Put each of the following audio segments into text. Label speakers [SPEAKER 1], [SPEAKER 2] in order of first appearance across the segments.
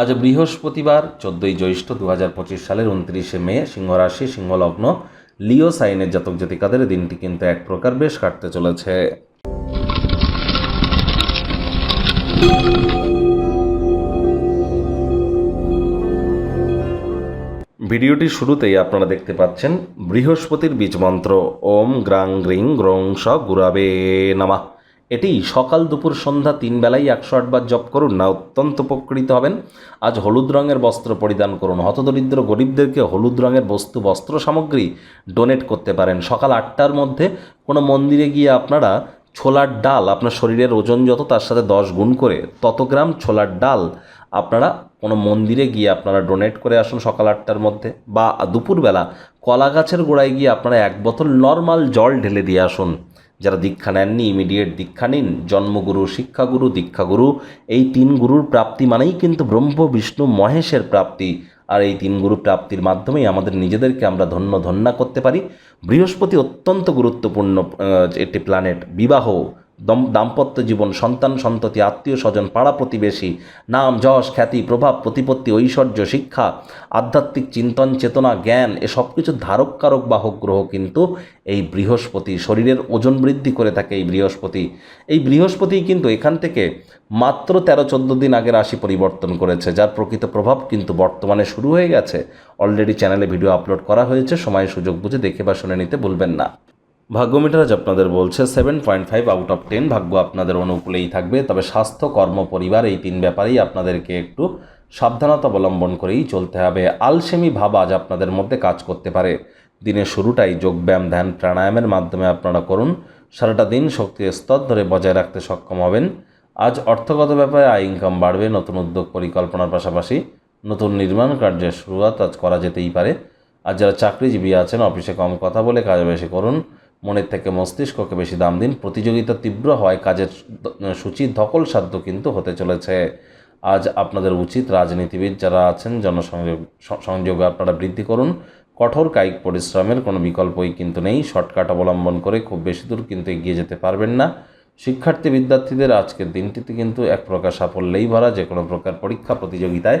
[SPEAKER 1] আজ বৃহস্পতিবার, চোদ্দোই জ্যৈষ্ঠ দু হাজার পঁচিশ সালের উনত্রিশে মে, সিংহরাশি, সিংহলগ্ন, লিও সাইনের জাতক জাতিকাদের দিনটি কিন্তু এক প্রকার বেশ কাটতে চলেছে। ভিডিওটি শুরুতেই আপনারা দেখতে পাচ্ছেন, বৃহস্পতির বীজ মন্ত্র ওম গ্রাং গ্রিং গ্রং স গুরাবে নামা। এটি সকাল দুপুর সন্ধ্যা তিন বেলায় একশো আটবার জপ করুন, না অত্যন্ত উপকৃত হবেন। আজ হলুদ রঙের বস্ত্র পরিধান করুন। হতদরিদ্র গরিবদেরকে হলুদ রঙের বস্তু, বস্ত্র সামগ্রী ডোনেট করতে পারেন। সকাল আটটার মধ্যে কোনো মন্দিরে গিয়ে আপনারা ছোলার ডাল, আপনার শরীরের ওজন যত, তার সাথে দশ গুণ করে তত গ্রাম ছোলার ডাল আপনারা কোনো মন্দিরে গিয়ে আপনারা ডোনেট করে আসুন সকাল আটটার মধ্যে। বা দুপুরবেলা কলা গাছের গোড়ায় গিয়ে আপনারা এক বোতল নর্মাল জল ঢেলে দিয়ে আসুন। যারা দীক্ষা নেননি ইমিডিয়েট দীক্ষা নিন, জন্মগুরু, শিক্ষাগুরু, দীক্ষাগুরু, এই তিন গুরুর প্রাপ্তি মানেই কিন্তু ব্রহ্ম, বিষ্ণু, মহেশের প্রাপ্তি। আর এই তিন গুরু প্রাপ্তির মাধ্যমেই আমাদের নিজেদেরকে আমরা ধন্য ধন্যা করতে পারি। বৃহস্পতি অত্যন্ত গুরুত্বপূর্ণ একটি প্ল্যানেট বিবাহ। দাম্পত্য জীবন, সন্তান, সন্ততি, আত্মীয় স্বজন, পাড়া প্রতিবেশী, নাম, যশ, খ্যাতি, প্রভাব, প্রতিপত্তি, ঐশ্বর্য, শিক্ষা, আধ্যাত্মিক চিন্তন, চেতনা, জ্ঞান, এ সব কিছু ধারক কারক বাহক গ্রহ কিন্তু এই বৃহস্পতি, শরীরের ওজন বৃদ্ধি করে থাকে এই বৃহস্পতি। এই বৃহস্পতি কিন্তু এখান থেকে মাত্র তেরো চোদ্দ দিন আগে রাশি পরিবর্তন করেছে, যার প্রকৃত প্রভাব কিন্তু বর্তমানে শুরু হয়ে গেছে। অলরেডি চ্যানেলে ভিডিও আপলোড করা হয়েছে, সময় সুযোগ বুঝে দেখে বা শুনে নিতে ভুলবেন না। ভাগ্যমিটার আজ আপনাদের বলছে seven point five out of ten ভাগ্য আপনাদের অনুকূলেই থাকবে, তবে স্বাস্থ্য, কর্ম, পরিবার এই তিন ব্যাপারেই আপনাদেরকে একটু সাবধানতা অবলম্বন করেই চলতে হবে। আলসেমি ভাব আজ আপনাদের মধ্যে কাজ করতে পারে। দিনের শুরুটাই যোগব্যায়াম ধ্যান, প্রাণায়ামের মাধ্যমে আপনারা করুন। সারাটা দিন শক্তির স্তর ধরে বজায় রাখতে সক্ষম হবেন। আজ অর্থগত ব্যাপারে আয় ইনকাম বাড়বে, নতুন উদ্যোগ পরিকল্পনার পাশাপাশি নতুন নির্মাণ কার্যের শুরুয়াত আজ করা যেতেই পারে। আর যারা চাকরিজীবী আছেন অফিসে কম কথা বলে কাজ বেশি করুন। মনের থেকে মস্তিষ্ককে বেশি দাম দিন। প্রতিযোগিতা তীব্র হয়, কাজের সূচি ধকল সাধ্য কিন্তু হতে চলেছে। আজ আপনাদের উচিত রাজনীতিবিদ যারা আছেন, জনসংযোগ, সংযোগে আপনারা বৃদ্ধি করুন। কঠোর কায়িক পরিশ্রমের কোনো বিকল্পই কিন্তু নেই। শর্টকাট অবলম্বন করে খুব বেশি দূর কিন্তু এগিয়ে যেতে পারবেন না। শিক্ষার্থী বিদ্যার্থীদের আজকের দিনটিতে কিন্তু এক প্রকার সাফল্যেই ভরা। যে কোনো প্রকার পরীক্ষা, প্রতিযোগিতায়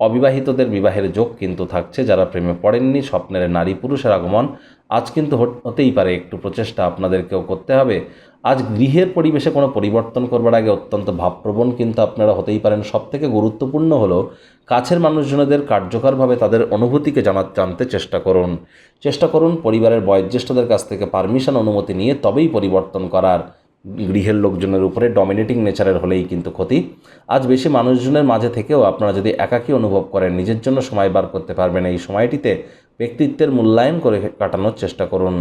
[SPEAKER 1] অবিবাহিতদের বিবাহের যোগ কিন্তু থাকছে, যারা প্রেমে পড়েননি, স্বপ্নের নারী পুরুষের আগমন। আজ কিন্তু হতেই পারে, একটু প্রচেষ্টা আপনাদেরকেও করতে হবে। আজ গৃহের পরিবেশে কোনো পরিবর্তন করবার আগে অত্যন্ত ভাবপ্রবণ কিন্তু আপনারা হতেই পারেন। সবথেকে গুরুত্বপূর্ণ হলো, কাছের মানুষজনদের কার্যকরভাবে তাদের অনুভূতিকে জানা জানতে চেষ্টা করুন। চেষ্টা করুন পরিবারের বয়োজ্যেষ্ঠদের কাছ থেকে পারমিশন, অনুমতি নিয়ে তবেই পরিবর্তন করার। গৃহের লোকজনের উপরে ডমিনেটিং নেচারের হলেই কিন্তু ক্ষতি। আজ বেশি মানুষজনের মাঝে থেকেও আপনারা যদি একাকী অনুভব করেন, নিজের জন্য সময় বার করতে পারবেন। এই সময়টিতে ব্যক্তিত্বের মূল্যায়ন করে কাটানোর চেষ্টা করুন।